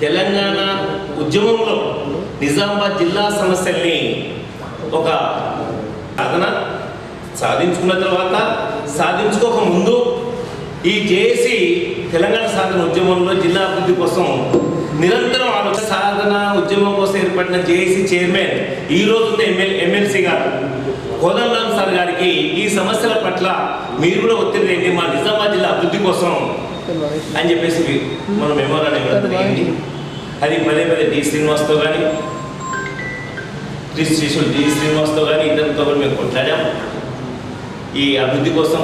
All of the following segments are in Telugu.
తెలంగాణ ఉద్యమంలో నిజామాబాద్ జిల్లా సమస్యల్ని ఒక సాధన సాధించుకున్న తర్వాత సాధించుకోక ముందు ఈ జేఏసీ తెలంగాణ సాధన ఉద్యమంలో జిల్లా అభివృద్ధి కోసం నిరంతరం ఆలోచన సాధన ఉద్యమం కోసం ఏర్పడిన జేఏసీ చైర్మన్ ఈ రోజు ఉన్న ఎమ్మెల్ ఎమ్మెల్సీ గారు. కోదండరామ్ సార్ గారికి ఈ సమస్యల పట్ల మీరు కూడా ఒత్తిడి రండి మా నిజామాబాద్ జిల్లా అభివృద్ధి కోసం అని చెప్పేసి మన మెమోరాన్ని ఇవ్వడం జరిగింది అది పదే పదే డి శ్రీనివాస్తో కానీ శ్రీ శిశులు డి శ్రీనివాస్తో కానీ ఇతరులతో కూడా మేము కొట్లాడాం. ఈ అభివృద్ధి కోసం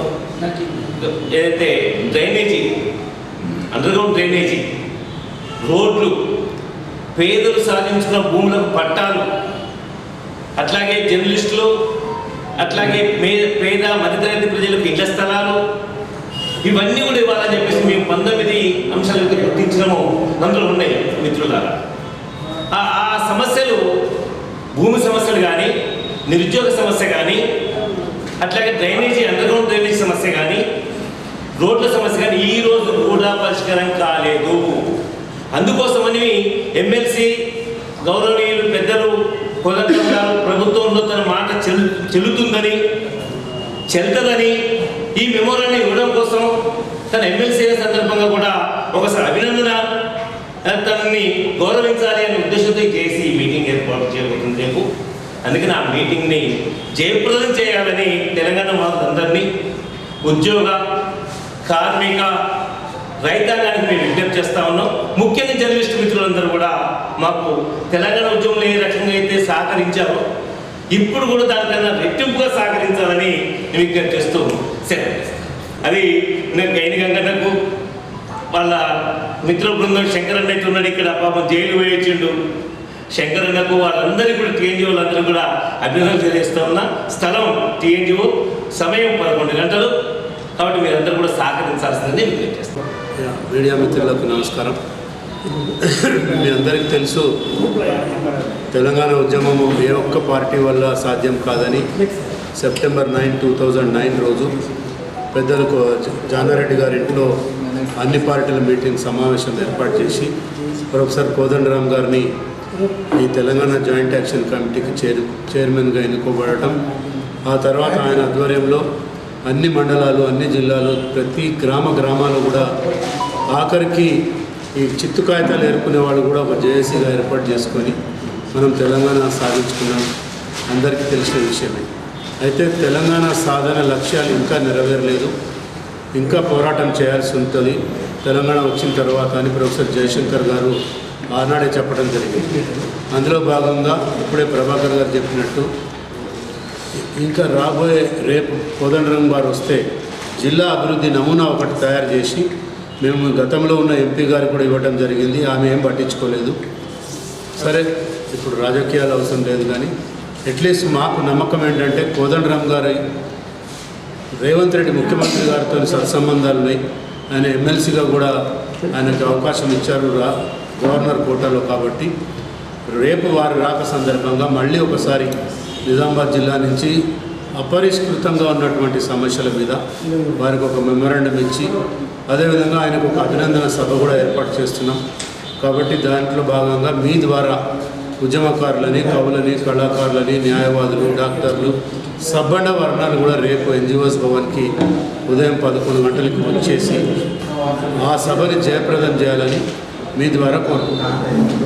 ఏదైతే డ్రైనేజీ అండర్గ్రౌండ్ డ్రైనేజీ రోడ్లు పేదలు సాధించుకున్న భూములకు పట్టాలు అట్లాగే జర్నలిస్టులు అట్లాగే మే- పేద మధ్యతరగతి ప్రజలకు ఇళ్ళ స్థలాలు ఇవన్నీ కూడా ఇవ్వాలని చెప్పేసి మేము పంతొమ్మిది అంశాలు గుర్తించడము అందులో ఉన్నాయి మిత్రులారా. ఆ ఆ సమస్యలు భూమి సమస్యలు కానీ నిరుద్యోగ సమస్య కానీ అట్లాగే డ్రైనేజీ అండర్గ్రౌండ్ డ్రైనేజీ సమస్య కానీ రోడ్ల సమస్య కానీ ఈ రోజు కూడా పరిష్కారం కాలేదు. అందుకోసమని ఎమ్మెల్సీ గౌరవనీయులు పెద్దలు కోదండరాం ప్రభుత్వంలో తన మాట చెల్లు చెల్లుతుందని చెల్తదని ఈ మెమోరాన్ని ఇవ్వడం కోసం తన ఎమ్మెల్సీ సందర్భంగా కూడా ఒకసారి అభినందన తనని గౌరవించాలి అనే ఉద్దేశంతో చేసి ఈ మీటింగ్ ఏర్పాటు చేయబోతుంది రేపు. అందుకని ఆ మీటింగ్ని జయప్రదం చేయాలని తెలంగాణ వాళ్ళందరినీ ఉద్యోగ కార్మిక రైతాంగానికి మేము విజ్ఞప్తి చేస్తా ఉన్నాం. ముఖ్యంగా జర్నలిస్ట్ మిత్రులందరూ కూడా మాకు తెలంగాణ ఉద్యమంలో ఏ రకంగా అయితే సహకరించారో ఇప్పుడు కూడా దానికన్నా రెట్టింపుగా సహకరించాలని నేను విజ్ఞప్తి చేస్తూ అది నేను గైని గంగన్నకు వాళ్ళ మిత్ర బృందం శంకరన్న అయితే ఉన్నాడు ఇక్కడ పాపం జైలు వేయించిండు. శంకరన్నకు వాళ్ళందరికీ కూడా టీఎన్జిఓ వాళ్ళందరూ కూడా అభినందనలు తెలియజేస్తూ ఉన్నా. స్థలం టీఎన్జిఓ సమయం పదకొండు గంటలు. కాబట్టి మీరందరూ కూడా సహకరించాల్సిందని విజ్ఞప్తి చేస్తాం మీడియా మిత్రులకు నమస్కారం. మీ అందరికీ తెలుసు తెలంగాణ ఉద్యమము ఏ ఒక్క పార్టీ వల్ల సాధ్యం కాదని September nine two thousand nine రోజు పెద్దలకు జానారెడ్డి గారి ఇంట్లో అన్ని పార్టీల మీటింగ్ సమావేశం ఏర్పాటు చేసి ప్రొఫెసర్ కోదండరామ్ గారిని ఈ తెలంగాణ జాయింట్ యాక్షన్ కమిటీకి చైర్ చైర్మన్గా ఎన్నుకోబడటం ఆ తర్వాత ఆయన ఆధ్వర్యంలో అన్ని మండలాలు అన్ని జిల్లాలు ప్రతి గ్రామ గ్రామాలు కూడా ఆఖరికి ఈ చిత్తు కాగితాలు ఏర్పుకునే వాళ్ళు కూడా ఒక జేఏసీగా ఏర్పాటు చేసుకొని మనం తెలంగాణ సాధించుకున్నాం. అందరికీ తెలిసిన విషయమే. అయితే తెలంగాణ సాధన లక్ష్యాలు ఇంకా నెరవేరలేదు. ఇంకా పోరాటం చేయాల్సి ఉంటుంది. తెలంగాణ వచ్చిన తర్వాత అని ప్రొఫెసర్ జయశంకర్ గారు ఆనాడే చెప్పడం జరిగింది. అందులో భాగంగా ఇప్పుడే ప్రభాకర్ గారు చెప్పినట్టు ఇంకా రాబోయే రేపు కోదండరాం వారు వస్తే జిల్లా అభివృద్ధి నమూనా ఒకటి తయారు చేసి మేము గతంలో ఉన్న ఎంపీ గారు కూడా ఇవ్వడం జరిగింది. ఆమె ఏం పట్టించుకోలేదు. సరే ఇప్పుడు రాజకీయాలు అవసరం లేదు కానీ అట్లీస్ట్ మాకు నమ్మకం ఏంటంటే కోదండరామ్ గారి రేవంత్ రెడ్డి ముఖ్యమంత్రి గారితో సత్సంబంధాలు ఉన్నాయి. ఆయన ఎమ్మెల్సీగా కూడా ఆయనకు అవకాశం ఇచ్చారు రా గవర్నర్ కోటాలో కాబట్టి. రేపు వారు రాక సందర్భంగా మళ్ళీ ఒకసారి నిజామాబాద్ జిల్లా నుంచి అపరిష్కృతంగా ఉన్నటువంటి సమస్యల మీద వారికి ఒక మెమరాండం ఇచ్చి అదేవిధంగా ఆయనకు ఒక అభినందన సభ కూడా ఏర్పాటు చేస్తున్నాం. కాబట్టి దాంట్లో భాగంగా మీ ద్వారా ఉద్యమకారులని కవులని కళాకారులని న్యాయవాదులు డాక్టర్లు సబ్బండ వర్ణాలు కూడా రేపు ఎన్జిఓస్ భవన్కి ఉదయం పదకొండు గంటలకు వచ్చేసి ఆ సభని జయప్రదం చేయాలని మీ ద్వారా కోరుకుంటున్నాను